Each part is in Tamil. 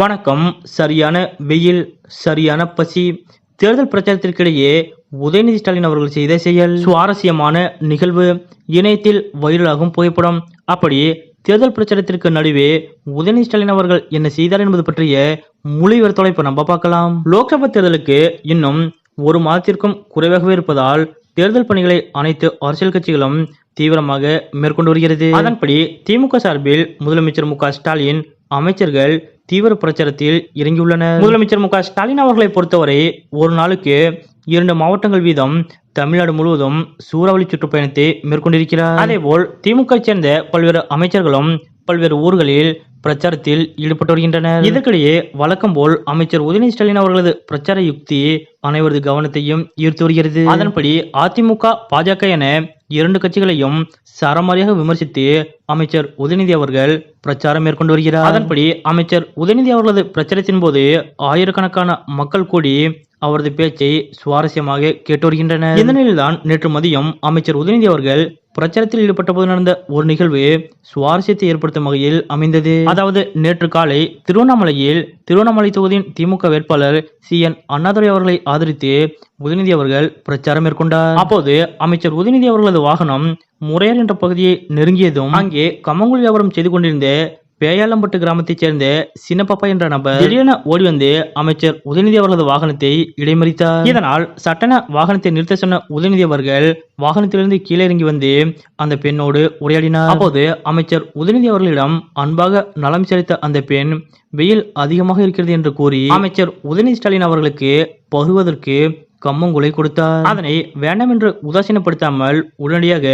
வணக்கம். சரியான வெயில் சரியான பசி. தேர்தல் பிரச்சாரத்திற்கிடையே உதயநிதி ஸ்டாலின் அவர்கள் செய்த செயல் சுவாரஸ்யமான நிகழ்வு. இணையத்தில் வைரலாகும் புகைப்படம். அப்படி தேர்தல் பிரச்சாரத்திற்கு நடுவே உதயநிதி ஸ்டாலின் அவர்கள் என்ன செய்தார் என்பது பற்றிய முழுவர் தொலைப்பை நம்ம பார்க்கலாம். லோக்சபா தேர்தலுக்கு இன்னும் ஒரு மாதத்திற்கும் குறைவாகவே இருப்பதால் தேர்தல் பணிகளை அனைத்து அரசியல் கட்சிகளும் தீவிரமாக மேற்கொண்டு வருகிறது. அதன்படி திமுக சார்பில் முதலமைச்சர் மு க ஸ்டாலின் அமைச்சர்கள் தீவிர பிரச்சாரத்தில் இறங்கியுள்ளனர். முதலமைச்சர் மு க ஸ்டாலின் அவர்களை பொறுத்தவரை ஒரு நாளுக்கு இரண்டு மாவட்டங்கள் வீதம் தமிழ்நாடு முழுவதும் சூறாவளி சுற்றுப்பயணத்தை மேற்கொண்டிருக்கிறார். அதேபோல் திமுக சேர்ந்த பல்வேறு அமைச்சர்களும் பல்வேறு ஊர்களில் பிரச்சாரத்தில் ஈடுபட்டு வருகின்றனர். இதற்கிடையே வழக்கம் போல் அமைச்சர் உதயநிதி ஸ்டாலின் அவர்களது பிரச்சார யுக்தி அனைவரது கவனத்தையும் ஈர்த்து வருகிறது. அதன்படி அதிமுக பாஜக என இரண்டு கட்சிகளையும் சரமாரியாக விமர்சித்து அமைச்சர் உதயநிதி அவர்கள் பிரச்சாரம் மேற்கொண்டு வருகிறார். அதன்படி அமைச்சர் உதயநிதி அவர்களது பிரச்சாரத்தின் போது ஆயிரக்கணக்கான மக்கள் கூடி அவரது பேச்சை சுவாரஸ்யமாக கேட்டு வருகின்றனர் இந்த நிலையில்தான் நேற்று மதியம் அமைச்சர் உதயநிதி அவர்கள் பிரச்சாரத்தில் ஈடுபட்ட போது நடந்த ஒரு நிகழ்வு சுவாரஸ்யத்தை ஏற்படுத்தும் வகையில் அமைந்தது. அதாவது நேற்று காலை திருவண்ணாமலையில் திருவண்ணாமலை தொகுதியின் திமுக வேட்பாளர் சி. என். அண்ணாதுரை அவர்களை ஆதரித்து உதயநிதி அவர்கள் பிரச்சாரம் மேற்கொண்டார். அப்போது அமைச்சர் உதயநிதி அவர்களது வாகனம் முறையர் என்ற பகுதியை நெருங்கியதும் அங்கே கம்மங்குழி வியாபாரம் செய்து கொண்டிருந்த பேயாலம்பட்டு கிராமத்தைச் சேர்ந்த சின்னப்பாப்பா என்ற நபர் திடீரென ஓடி வந்து அமைச்சர் உதயநிதி அவர்களது வாகனத்தை இடைமறித்தார். இதனால் சட்டன வாகனத்தை நிறுத்த சொன்ன உதயநிதி அவர்கள் வாகனத்திலிருந்து கீழே இறங்கி வந்து அந்த பெண்ணோடு உரையாடினார். அப்போது அமைச்சர் உதயநிதி அவர்களிடம் அன்பாக நலம் செலுத்த அந்த பெண் வெயில் அதிகமாக இருக்கிறது என்று கூறி அமைச்சர் உதயநிதி ஸ்டாலின் அவர்களுக்கு பருவதற்கு கம்மங்குலை கொடுத்தார். அதனை வேண்டாம் என்று உதாசீனப்படுத்தாமல் உடனடியாக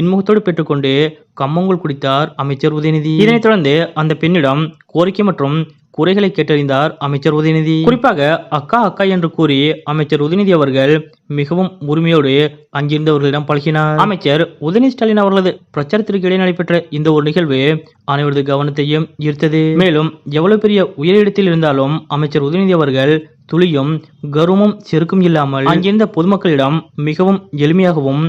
இன்முகத்தோடு பெற்றுக்கொண்டு கம்மங்குள் குடித்தார் அமைச்சர் உதயநிதி. இதனைத் தொடர்ந்து அந்த பெண்ணிடம் கோரிக்கை மற்றும் குறைகளை கேட்டறிந்தார் அமைச்சர் உதயநிதி. குறிப்பாக அக்கா அக்கா என்று கூறி அமைச்சர் உதயநிதி அவர்கள் மிகவும் உரிமையோடு அங்கிருந்தவர்களிடம் பழகினார். அமைச்சர் உதயநிதி ஸ்டாலின் அவர்களது பிரச்சாரத்திற்கு இடையே நடைபெற்ற இந்த ஒரு நிகழ்வு அனைவரது கவனத்தையும் ஈர்த்தது. மேலும் எவ்வளவு பெரிய உயரிடத்தில் இருந்தாலும் அமைச்சர் உதயநிதி அவர்கள் துளியும் கருமும் செருக்கும் இல்லாமல் அங்கிருந்த பொதுமக்களிடம் மிகவும் எளிமையாகவும்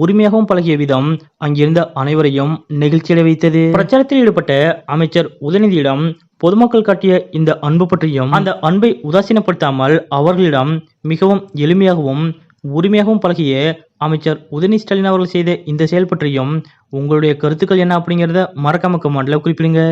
உரிமையாகவும் பழகிய விதம் அங்கிருந்த அனைவரையும் நெகிழ்ச்சியடை வைத்தது. பிரச்சாரத்தில் ஈடுபட்ட அமைச்சர் உதயநிதியிடம் பொதுமக்கள் காட்டிய இந்த அன்பு பற்றியும் அந்த அன்பை உதாசீனப்படுத்தாமல் அவர்களிடம் மிகவும் எளிமையாகவும் உரிமையாகவும் பழகிய அமைச்சர் உதயநிதி ஸ்டாலின் அவர்கள் செய்த இந்த செயல் பற்றியும் உங்களுடைய கருத்துக்கள் என்ன அப்படிங்கிறத மறக்காம கமெண்ட்ல குறிப்பிடுங்க.